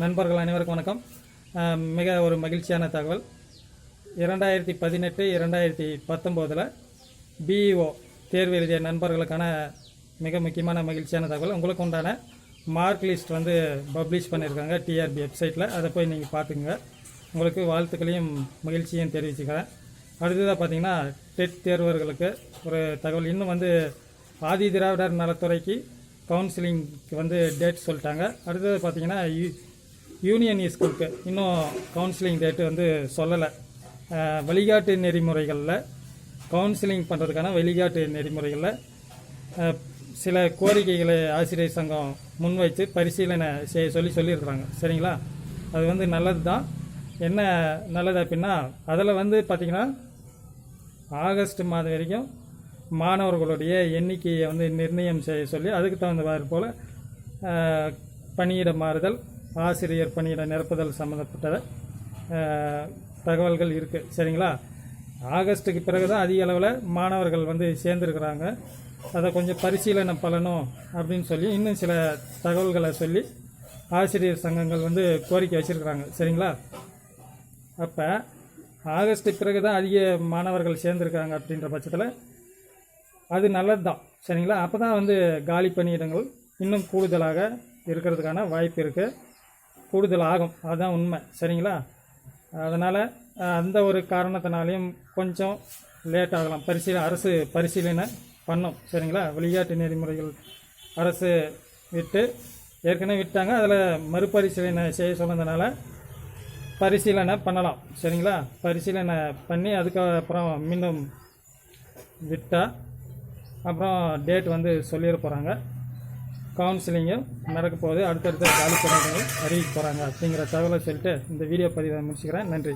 நண்பர்கள் அனைவருக்கும் வணக்கம். மிக ஒரு மகிழ்ச்சியான தகவல். இரண்டாயிரத்தி பதினெட்டு இரண்டாயிரத்தி பத்தொம்போதில் பிஇஓ தேர்வு எழுதிய நண்பர்களுக்கான மிக முக்கியமான மகிழ்ச்சியான தகவல். உங்களுக்கு உண்டான மார்க் லிஸ்ட் வந்து பப்ளிஷ் பண்ணியிருக்காங்க டிஆர்பி வெப்சைட்டில் அதை போய் நீங்கள் பார்த்துக்குங்க. உங்களுக்கு வாழ்த்துக்களையும் மகிழ்ச்சியும் தெரிவிச்சுக்கிறேன். அடுத்ததாக பார்த்தீங்கன்னா டெட் தேர்வர்களுக்கு ஒரு தகவல். இன்னும் வந்து ஆதி திராவிடர் நலத்துறைக்கு கவுன்சிலிங்க்கு வந்து டேட் சொல்லிட்டாங்க. அடுத்தது பார்த்தீங்கன்னா யூனியன் ஸ்கூலுக்கு இன்னும் கவுன்சிலிங் டேட்டு வந்து சொல்லலை. வழிகாட்டு நெறிமுறைகளில் கவுன்சிலிங் பண்ணுறதுக்கான வழிகாட்டு நெறிமுறைகளில் சில கோரிக்கைகளை ஆசிரியர் சங்கம் முன்வைத்து பரிசீலனை செய்ய சொல்லி சொல்லியிருக்கிறாங்க. சரிங்களா? அது வந்து நல்லது தான் என்ன நல்லது அப்படின்னா அதில் வந்து பார்த்திங்கன்னா ஆகஸ்ட் மாதம் வரைக்கும் மாணவர்களுடைய எண்ணிக்கையை வந்து நிர்ணயம் செய்ய சொல்லி அதுக்கு தகுந்தவாறு போல் பணியிட மாறுதல் ஆசிரியர் பணியிட நிரப்புதல் சம்மந்தப்பட்ட தகவல்கள் இருக்குது சரிங்களா? ஆகஸ்ட்டுக்கு பிறகு தான் அதிக அளவில் மாணவர்கள் வந்து சேர்ந்துருக்குறாங்க. அதை கொஞ்சம் பரிசீலனை பண்ணணும் அப்படின்னு சொல்லி இன்னும் சில தகவல்களை சொல்லி ஆசிரியர் சங்கங்கள் வந்து கோரிக்கை வச்சுருக்குறாங்க. சரிங்களா? அப்போ ஆகஸ்ட் பிறகு தான் அதிக மாணவர்கள் சேர்ந்துருக்காங்க அப்படின்ற பட்சத்தில் அது நல்லது தான் சரிங்களா? அப்போ தான் வந்து காலி பணியிடங்கள் இன்னும் கூடுதலாக இருக்கிறதுக்கான வாய்ப்பு இருக்குது கூடுதல் ஆகும் அதுதான் உண்மை. சரிங்களா? அதனால் அந்த ஒரு காரணத்தினாலையும் கொஞ்சம் லேட் ஆகலாம். பரிசீலனை அரசு பரிசீலனை பண்ணும். சரிங்களா? விளையாட்டு நெறிமுறைகள் அரசு விட்டு ஏற்கனவே விட்டாங்க. அதில் மறுபரிசீலனை செய்ய சொன்னதுனால பரிசீலனை பண்ணலாம். சரிங்களா? பரிசீலனை பண்ணி அதுக்கப்புறம் மீண்டும் விட்டால் அப்புறம் டேட் வந்து சொல்லிட போகிறாங்க கவுன்சிலிங்கு நடக்க போகுது. அடுத்தடுத்த காலி பணியிடங்கள் அறிவிக்க போகிறாங்க அப்படிங்கிற தகவலை சொல்லிட்டு இந்த வீடியோ பதிவை முடிச்சுக்கிறேன். நன்றி.